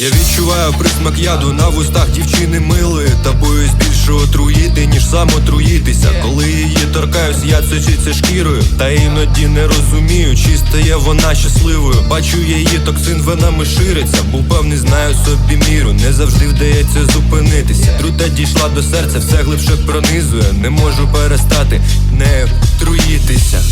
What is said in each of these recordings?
Я відчуваю присмак яду на вустах дівчини милої Та боюсь більше отруїти, ніж сам отруїтися Коли її торкаюсь, я цечиться шкірою. Та іноді не розумію, чи стає вона щасливою. Бачу її токсин венами шириться. Був певний, знаю собі міру. Не завжди вдається зупинитися. Трута дійшла до серця, все глибше пронизує. Не можу перестати нею труїтися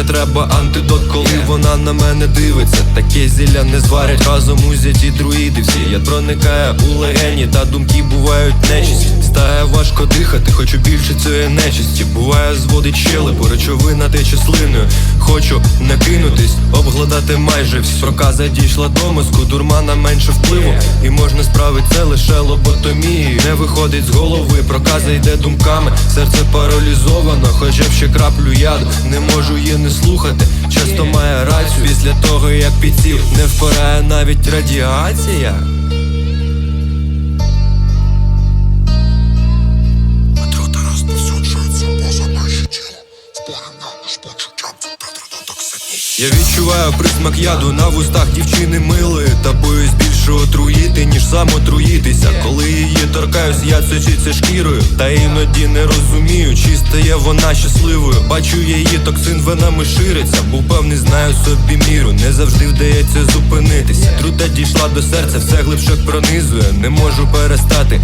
не треба антидот, коли вона на мене дивиться. Таке зілля не зварять разом узять і друїди всі. Я проникаю у легені, та думки бувають нечисті. Стає важко дихати, хочу більше цієї нечисті. Буває, зводить щелепу, речовина тече слиною. Хочу накинутись, обгладати майже всі. Проказа дійшла до мозку, дурмана менше впливу. І можна справити це лише лоботомією. Не виходить з голови, проказа йде думками. Серце паралізовано, хоча б ще краплю яду. Не можу її не слухати, часто має рацію Після того як підсів, не впирає навіть радіація. Я відчуваю присмак яду на вустах дівчини милої Та боюсь більше отруїти, ніж сам отруїтися Коли її торкаюсь, я цечиться шкірою. Та іноді не розумію, чи стає вона щасливою. Бачу її токсин венами шириться Був певний, знаю собі міру. Не завжди вдається зупинитися. Трута дійшла до серця, все глибше пронизує. Не можу перестати